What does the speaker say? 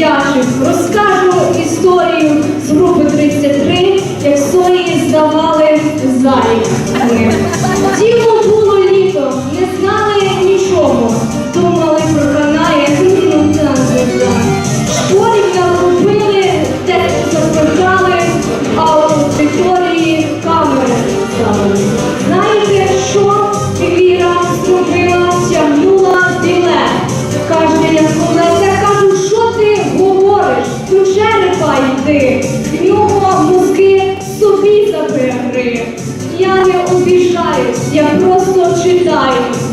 Яшин. Розкажу історію з групи 33, як сої здавали залі. Гри. Я не обіжаюсь, я просто читаю.